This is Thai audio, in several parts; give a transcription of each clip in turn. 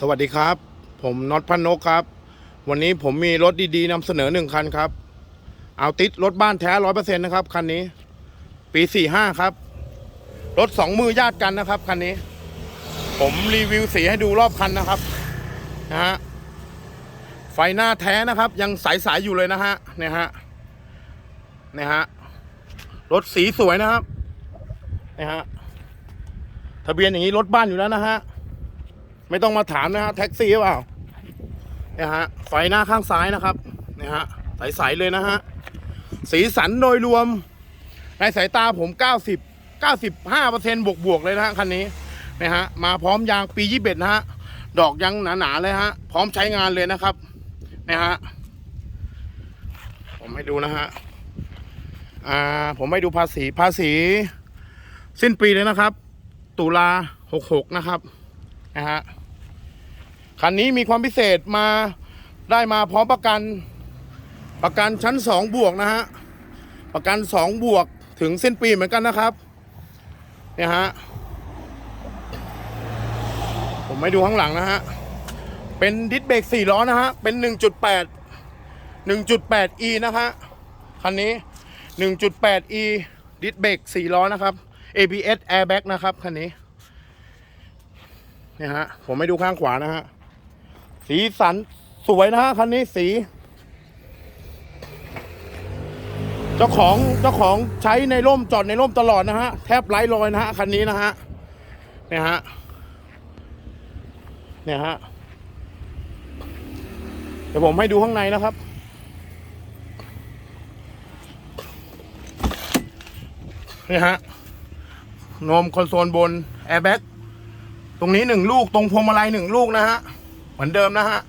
สวัสดีครับ ผมน็อตพันนกครับ วันนี้ผมมีรถดีๆนำเสนอหนึ่งคันครับ เอาติดรถบ้านแท้ร้อยเปอร์เซ็นต์นะครับคันนี้ ปีสี่ห้าครับ รถสองมือญาติกันนะครับคันนี้ ผมรีวิวสีให้ดูรอบคันนะครับนะฮะไฟหน้าแท้นะครับ ยังใสๆอยู่เลยนะฮะเนี่ยฮะเนี่ยฮะรถสีสวยนะครับเนี่ยฮะทะเบียนอย่างนี้รถบ้านอยู่แล้วนะฮะ ไม่ต้องมาถามนะฮะแท็กซี่หรือเปล่าเนี่ยฮะไฟหน้าข้างซ้ายนะครับเนี่ยฮะใสๆเลยนะฮะสีสันโดยรวม ในสายตาผม 90 95%บวกบวกๆเลยนะฮะคันนี้นะฮะมาพร้อมยางปี21นะฮะดอกยังหนาๆเลยฮะพร้อมใช้งานเลยนะครับนะฮะผมให้ดูนะฮะอ่าผมให้ดูภาษีภาษี สิ้นปีเลยนะครับ ตุลา66นะครับนะฮะ คันนี้มีความพิเศษมาได้มาพร้อมประกัน ประกันชั้นสองบวกนะฮะ ประกันสองบวกถึงสิ้นปีเหมือนกันนะครับ เนี่ยฮะ ผมไม่ดูข้างหลังนะฮะ เป็นดิสเบรกสี่ล้อนะฮะ เป็น 1.8 1.8e นะฮะ คันนี้ 1.8e ดิสเบรกสี่ล้อนะครับ ABS airbag นะครับ คันนี้ เนี่ยฮะ ผมไม่ดูข้างขวานะฮะ สีสันสวยนะฮะคันนี้สี เจ้าของเจ้าของใช้ในร่มจอดในร่มตลอดนะฮะ แทบไร้รอยนะฮะคันนี้นะฮะเนี่ยฮะเนี่ยฮะเดี๋ยวผมให้ดูข้างในนะครับเนี่ยฮะนมคอนโซลบนแอร์แบ็กตรงนี้หนึ่งลูกตรงพวงมาลัยหนึ่งลูกนะฮะ มือนเดิมนะฮะ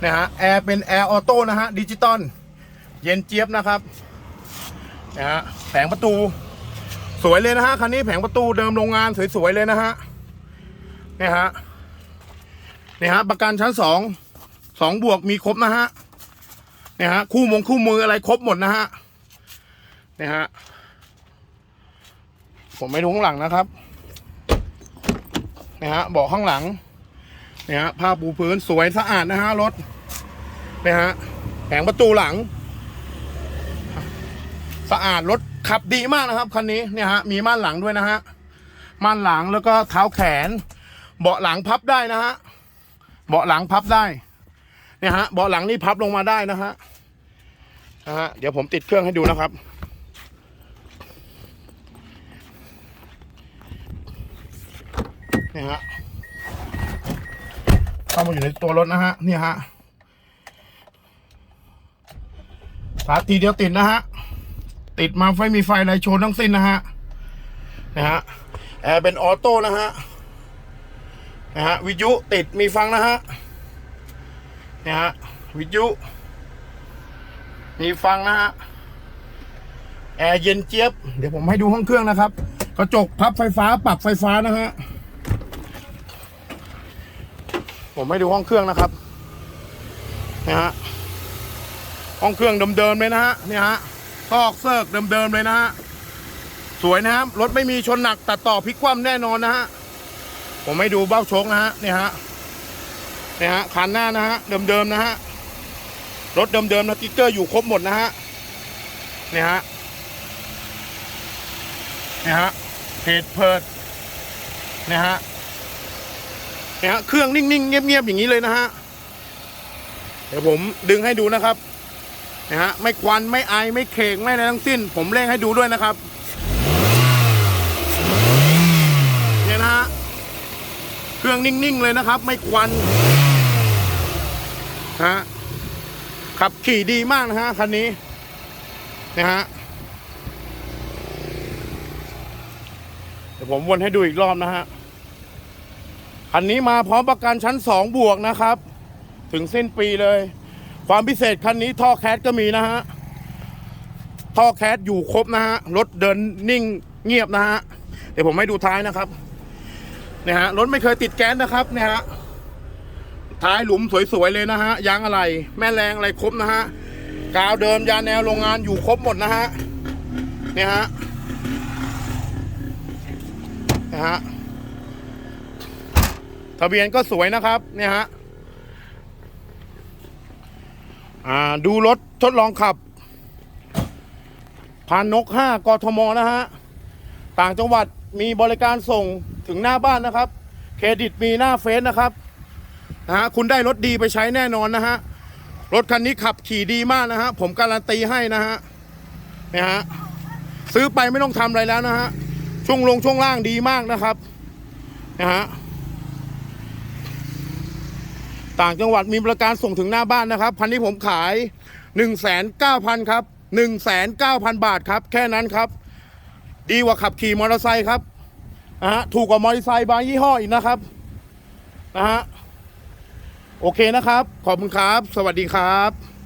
เนี่ยฮะแอร์เป็นแอร์ออโต้นะฮะดิจิตอลเย็นเจี๊ยบนะครับนะฮะแผงประตู สวยเลยนะฮะคันนี้แผงประตูเดิมโรงงานสวยๆเลยนะฮะเนี่ยฮะเนี่ยฮะประกันชั้นสองสองบวกมีครบนะฮะเนี่ยฮะคู่มงคู่มืออะไรครบหมดนะฮะเนี่ยฮะผมไม่ดูข้างหลังนะครับนะฮะเบาะข้างหลัง นะฮะผ้าปูพื้นสวยสะอาดนะฮะรถนะฮะแผงประตูหลัง สะอาดรถขับดีมากนะครับคันนี้เนี่ยฮะมีม่านหลังด้วยนะฮะม่านหลังแล้วก็เท้าแขน เบาะหลังพับได้นะฮะเบาะหลังพับได้เนี่ยฮะเบาะหลังนี่พับลงมาได้นะฮะนะฮะเดี๋ยวผมติดเครื่องให้ดูนะครับเนี่ยฮะ เข้ามาอยู่ในตัวรถนะฮะเนี่ยฮะสาทีเดียวติดนะฮะ ติดมาไฟมีไฟอะไรโชว์ทั้งสิ้นนะฮะนะฮะแอร์เป็นออโต้นะฮะนะฮะวิทยุติดมีฟังนะฮะนี่ยฮะวิทยุ มีฟังนะฮะแอร์เย็นเจี๊ยบ เดี๋ยวผมให้ดูห้องเครื่องนะครับ กระจกพับไฟฟ้าปรับไฟฟ้านะฮะ ผมให้ดูห้องเครื่องนะครับนะฮะห้องเครื่องเดิมๆเลยนะฮะเนี่ยฮะซอกเซิร์กเดิมๆเลยนะฮะสวยนะครับรถไม่มีชนหนักตัดต่อพลิกคว่ำแน่นอนนะฮะผมให้ดูเบ้าโชคนะฮะเนี่ยฮะเนี่ยฮะคันหน้านะฮะเดิมๆนะฮะรถเดิมๆนะติ๊กเกอร์อยู่ครบหมดนะฮะเนี่ยฮะเนี่ยฮะเพจเพิดเนี่ยฮะ เนี่ยฮะเครื่องนิ่งๆ เงียบๆ อย่างนี้เลยนะฮะ เดี๋ยวผมดึงให้ดูนะครับนะฮะไม่ควันไม่ไอไม่เคงไม่อะไรทั้งสิ้น ผมเร่งให้ดูด้วยนะครับเนี่ยนะฮะเครื่องนิ่งๆ เลยนะครับ ไม่ควันฮะขับขี่ดีมากนะฮะคันนี้นะฮะเดี๋ยวผมวนให้ดูอีกรอบนะฮะ คันนี้มาพร้อมประกันชั้นสองบวกนะครับ ถึงสิ้นปีเลย ความพิเศษคันนี้ท่อแคสก็มีนะฮะ ท่อแคสอยู่ครบนะฮะ รถเดินนิ่งเงียบนะฮะ เดี๋ยวผมให้ดูท้ายนะครับเนี่ยฮะ รถไม่เคยติดแก๊สนะครับเนี่ยฮะ ท้ายหลุมสวยๆเลยนะฮะ ยางอะไร แม่แรงอะไรครบนะฮะ กาวเดิมยาแนวโรงงานอยู่ครบหมดนะฮะ เนี่ยฮะเนี่ยฮะ ทะเบียนก็สวยนะครับเนี่ยฮะอ่าดูรถทดลองขับพานนก 5กทมนะฮะ ต่างจังหวัดมีบริการส่งถึงหน้าบ้านนะครับ เครดิตมีหน้าเฟซนะครับนะฮะคุณได้รถดีไปใช้แน่นอนนะฮะ รถคันนี้ขับขี่ดีมากนะฮะ ผมการันตีให้นะฮะเนี่ยฮะ ซื้อไปไม่ต้องทำอะไรแล้วนะฮะ ช่วงลงช่วงล่างดีมากนะครับนะฮะ ต่างจังหวัดมีบริการส่งถึงหน้าบ้านนะครับ พันที่ผมขาย1นึ่งแสนเก้าพันครับ1นึ่งแสนเก้าพันบาทครับ แค่นั้นครับ ดีกว่าขับขี่มอเตอร์ไซค์ครับนะฮะถูกกว่ามอเตอร์ไซค์บางยี่ห้ออีกนะครับนะฮะโอเคนะครับ ขอบคุณครับ สวัสดีครับ